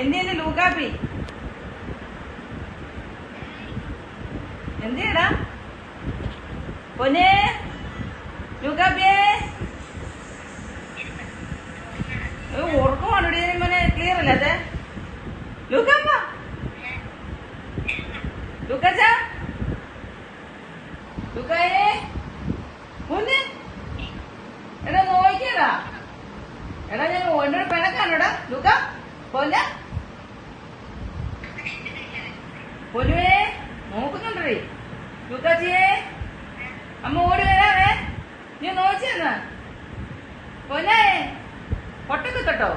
എന്തിനു ലൂക്കാപ്പി? എന്തിയടാ? പൊന്നെ ലൂക്കാപ്പിയേ. ഇവിടെ മോനെ? ക്ലിയർ അല്ലേ അതെ? ലൂക്കാപ്പ ലൂക്കാച്ച. ലൂക്കായേ. മുന്നേ. എടാ നോക്കിയടാ എടാ ഞാൻ എന്നോട് പിണക്കാണോടാ ലൂക്ക പൊന്ന. പൊന്നുവേ നോക്കുന്നുണ്ടേ ലൂക്കാച്ചിയെ അമ്മ ഓടി വരാവേ നീ നോച്ചെന്ന് പൊന്നേ പൊട്ടക്ക് തൊട്ടോ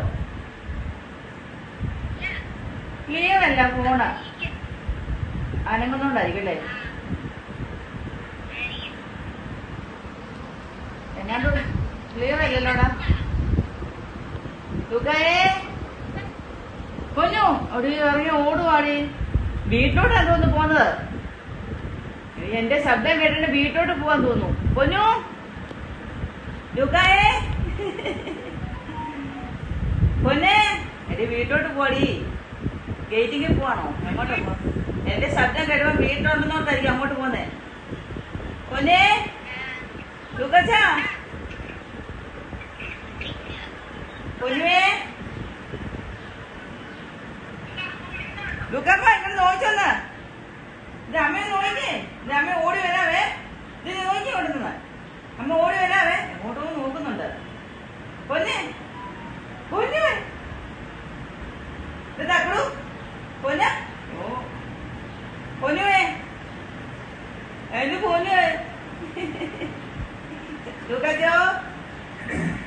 ക്ലിയർ അല്ല ഫോണ് അനങ്ങുന്നോണ്ടായിരിക്കും അല്ലേ? എന്നാണ്ട് ക്ലിയർ അല്ലല്ലോടാ ലൂക്കായേ പൊന്നു അവിടെ ഇറങ്ങി ഓടുവാടി. വീട്ടിലോട്ടാ തോന്നുന്നു പോന്നത്. എന്റെ ശബ്ദം കേട്ടിട്ട് വീട്ടിലോട്ട് പോവാൻ തോന്നു പൊന്നു? ലുക്കായേ? പൊന്നെ? എന്റെ വീട്ടിലോട്ട് പോടി. ഗേറ്റിങ്ങിൽ പോവാണോ? എങ്ങോട്ടാ എന്റെ ശബ്ദം കേട്ടുമ്പോ വീട്ടിലോട്ടെന്നോട്ടായിരിക്കും അങ്ങോട്ട് പോന്നേ പൊന്നെ? ലൂക്കച്ചാ? പൊന്നുവേ ലുക്കപ്പ ഇങ്ങനെ നോക്കിച്ചൊന്ന് ഇത് അമ്മയെ നോക്കിക്കേ ഇത് അമ്മ ഓടി വരാവേ ഇത് നോക്കി കൊടുക്കുന്ന അമ്മ ഓടി വരാവേ എങ്ങോട്ടോ നോക്കുന്നുണ്ട് പൊന്നെ. പൊന്നു ഇത് തക്കടു പൊന്ന പൊന്നുവേ. എന്റെ പൊന്നുവേ ലുക്കച്ചോ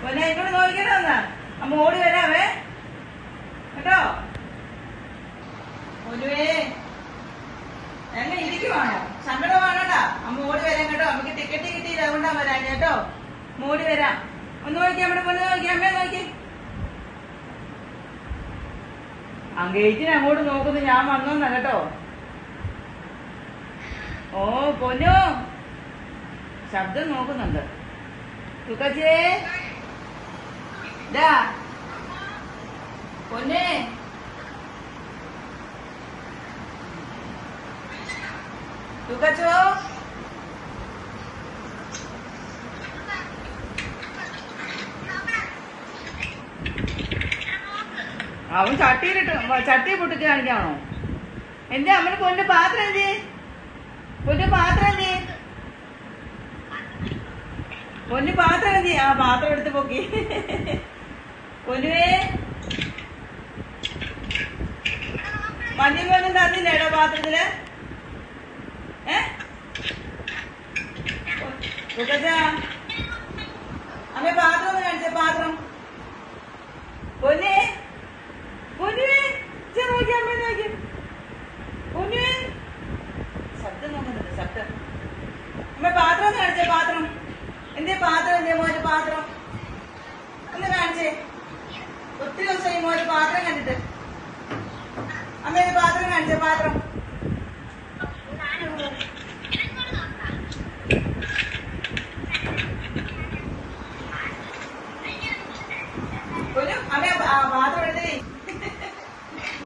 പൊന്നെ ഇങ്ങോട്ട് നോക്കിക്കണോ എന്നാ അമ്മ ഓടി വരാവേ. കേട്ടോ? പൊന്നുവേ. എന്നെ ഇരിക്കുവാണോ സങ്കടമാണോടാ അമ്മ ഓടി വരാൻ കേട്ടോ. നമുക്ക് ടിക്കറ്റ് കിട്ടിയില്ല. അതുകൊണ്ടാ വരാൻ കേട്ടോ. അമ്മ വരാം. ഒന്ന് നോക്കി നമ്മുടെ പൊന്ന് നോക്കി അമ്മയെ നോക്കി അങ്കേറ്റിന് അങ്ങോട്ട് നോക്കുന്നു ഞാൻ വന്നോന്നല്ല കേട്ടോ. ഓ പൊന്നു. ശബ്ദം നോക്കുന്നുണ്ട്. തുക്കച്ചേ ഇതാ. പൊന്നേ. തുക്കച്ചോ അവൻ ചട്ടിയിലിട്ട് ചട്ടി പൊട്ടിച്ച് കാണിക്കാണോ? എന്റെ അമ്മന് പൊന്നു പാത്രം എന്തി? പൊന്നു പാത്രം എന്തി? പൊന്നു പാത്രം എന്തി? ആ പാത്രം എടുത്ത് പൊക്കി. പൊന്നുവേ. മഞ്ഞ വെള്ളം തന്നില്ലേടോ പാത്രത്തിൽ? ഏ? അമ്മ പാത്രം ഒന്ന് കാണിച്ച പാത്രം. പൊന്നേ. പൊന്നുവേ നോക്കി അമ്മ നോക്കി. പൊന്നുവേ ശബ്ദം നോക്കുന്നുണ്ട് ശബ്ദം. അമ്മ പാത്രം ഒന്ന് കാണിച്ചേ പാത്രം. എന്തേ പാത്രം എന്തേ മോന്റെ പാത്രം? ഒന്ന് കാണിച്ചേ. ഒത്തിരി ദിവസമായി മോന്റെ പാത്രം കണ്ടിട്ട്.